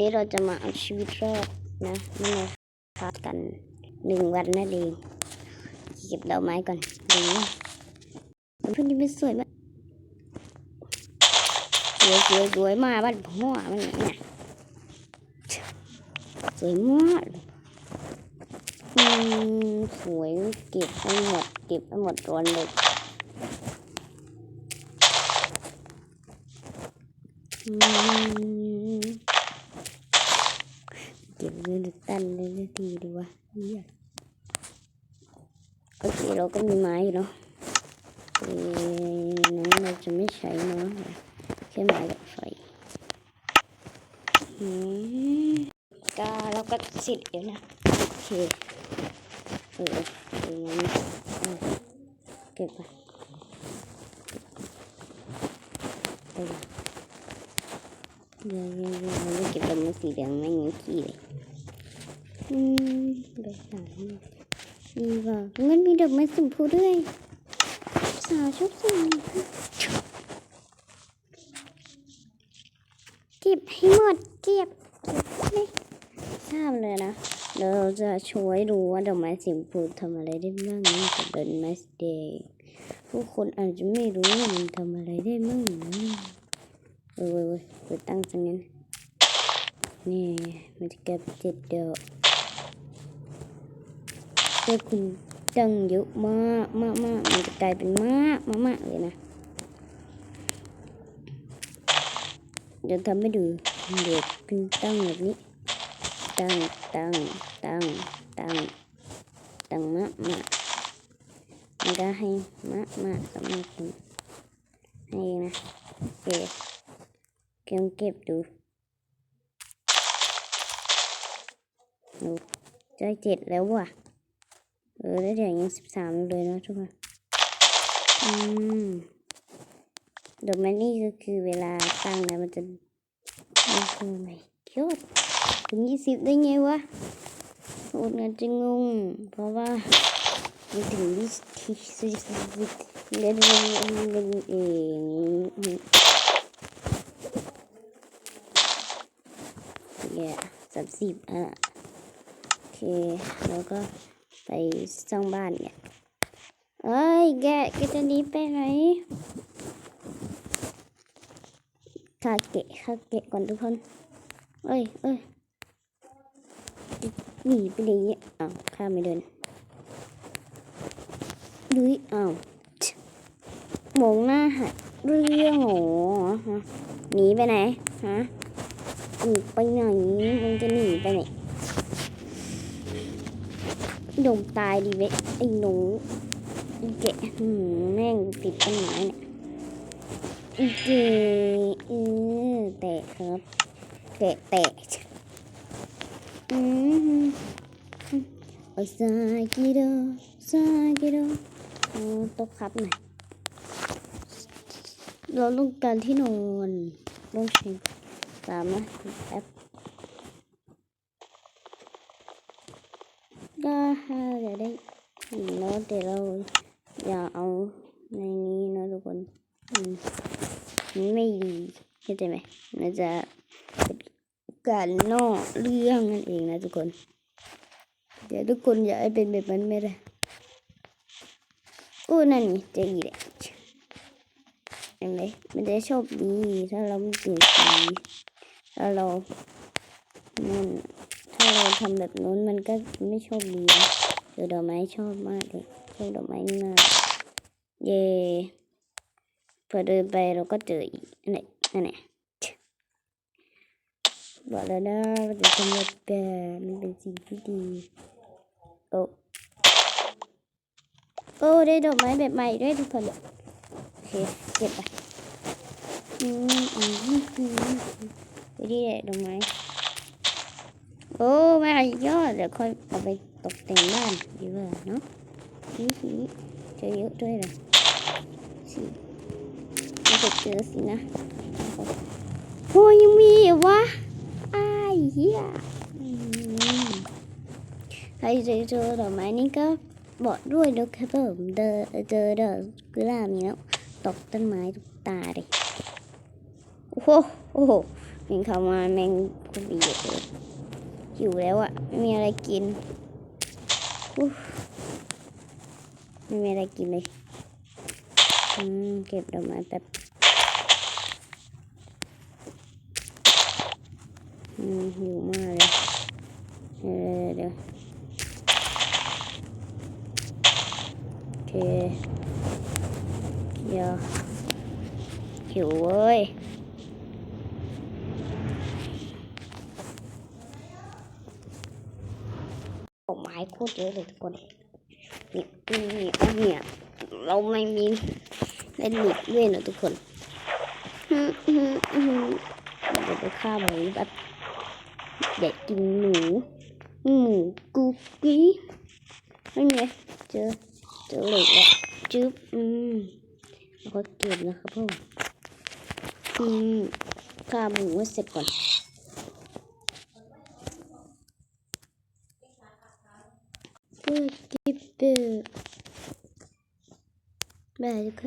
นี้เราจะมาเอาชีวิตรอดนะไม่ในพากันหนึ่งวันนั่นเองเก็บดอกไม้ก่อนดูว่าเพื่อนที่มันสวยมากสวยสวยสวยมากบ้านพ่อมันเนี่ยสวยมากเลยอืมสวยเก็บไปหมดเก็บไปหมดรวนเลยอืม เก็บเงินตันเลยนทีดีวะเนี่ยโอเคเราก็มีไม้เนาะเออนั้นเราจะไม่ใช้เนาะแค่ไม้กับไฟอืมก็เราก็เสร็จแล้วนะโอเคเออเออเออเก็บไปเออเดี๋ยวเดี๋ยวเดี๋ยวเราเก็บดอกไม้สีเหลืองไม่งั้นขี้เลย อืมแบบสามมีว่างั้นมีดอกไม้สีชมพูด้วย สาวชอบสีเก็บให้หมดเก็บเก็บเลยทราบเลยนะเราจะโชว์ให้ดูว่าดอกไม้สีชมพูทำอะไรได้บ้างนะกับดอกไม้สีแดงผู้คนอาจจะไม่รู้ว่ามันทำอะไรได้บ้างนะเว้ยเว้ยเว้ยไปตั้งตรงนั้นนี่มันจะเป็นเจ็ดดอก เจ้าคุณจังเยอะมากมากมากมันจะกลายเป็นมากมากมากเลยนะเดี๋ยวทำให้ดูเด็กคุณตั้งแบบนี้ ตั้งตั้งตั้งตั้งตั้งมากมากมันก็ให้มากมากสำหรับคุณให้นะเก็บเก็บเก็บดูดูใจเจ็ดแล้วว่ะ ออได้เดี๋ยวยังสิบสามเลยนะทุกคน อืมดอกไม้นี่ก็คือเวลาตั้งแล้วมันจะโอ้โหไม่ยอดถึงยี่สิบได้ไงวะโอ้น่าจะงง เพราะว่ามันถึงยี่สิบสี่สิบเล่นเล่นเล่นเล่นเองเย้สามสิบอะโอเค แล้วก็ ไปสร้างบ้านเนี่ยเอ้ยแกแกจะหนีไปไหนข้าเกะข้าเกะก่อนทุกคนเอ้ยเอ้ยหนีไปเลยเนี่ยอ้าวข้าไม่เดินดุยอ้าวมองหน้าหาเรื่องโหฮะหนีไปไหนฮะหนีไปไหนมึงจะหนีไปไหน โดมตายดิเว้ยไอ้หนูไอ้เกะหืมแม่งติดต้นไม้เนี่ยไอ้เกะเออแตกครับแกะแตกอืมโอ้ยซากิโดซากิโดโอ้ตกครับหน่อยเราลงการที่นอนลงเชิงตามนะแป๊บ ก็ห้าจะได้เห็น แต่เราอย่าเอาในนี้นะทุกคนอืมมันไม่ดีเข้าใจไหมมันจะเป็นการนอกเรื่องนั่นเองนะทุกคน เดี๋ยวทุกคนอย่าให้เป็นแบบนั้นไม่ได้โอ้นั่นนี่จะอีกแหละเห็นไหมมันจะโชคดีถ้าเราไม่ตื่นสีถ้าเรานั่นถ้าเราทำแบบนู้นมันก็ไม่โชคดีนะ เจอดอกไม้ชอบมากเลยชอบดอกไม้นี่มากเย่พอเดินไปเราก็เจออีกอันไหนอันไหนบอกแล้วนะว่าจะทำแบบแบบมันเป็นสิ่งที่ดีโอ้โอ้ได้ดอกไม้แบบใหม่ด้วยทุกคนโอเคเก็บไปอืมอืมอืมอืมไปดีแหละดอกไม้โอ้ไม่ยอดเดี๋ยวค่อยเอาไป ตกแต่งบ้านดีกว่าเนาะสีสีเจอเยอะด้วยเลยสีม่เคยเจอสินะโอ้ยังมีวะอ้ายเหี้ยใครเจอเจอดอกไม้นี่ก็บอกด้วยนะครับผมเจอเจอดอกกุหลาบนี่แล้วตกต้นไม้ทุกตาเลยโอ้โหโอ้โหแมงเข้ามาแมงก็มีเยอยหิวแล้วอะไม่มีอะไรกิน ไม่มีอะไรกินเลยอืมเก็บดอกไม้แป๊บอืมหิวมากเลยเดี๋ยวเดี๋ยวโอเคเดี๋ยวหิวเว้ย ดอกไม้โคตรเยอะเลยทุกคนนี่นี่อันเนี่ยเราไม่มีเล่นหลีกด้วยนะทุกคนฮึ่มฮึ่มฮึ่มเดี๋ยวไปฆ่าหมูแบบอยากกินหมูหมูกุ๊กกี้นั่นไงเจอเจอเหล็กแล้วจึ๊บอืมแล้วก็เก็บนะครับผมอืมฆ่าหมูให้เสร็จก่อน 来就可以。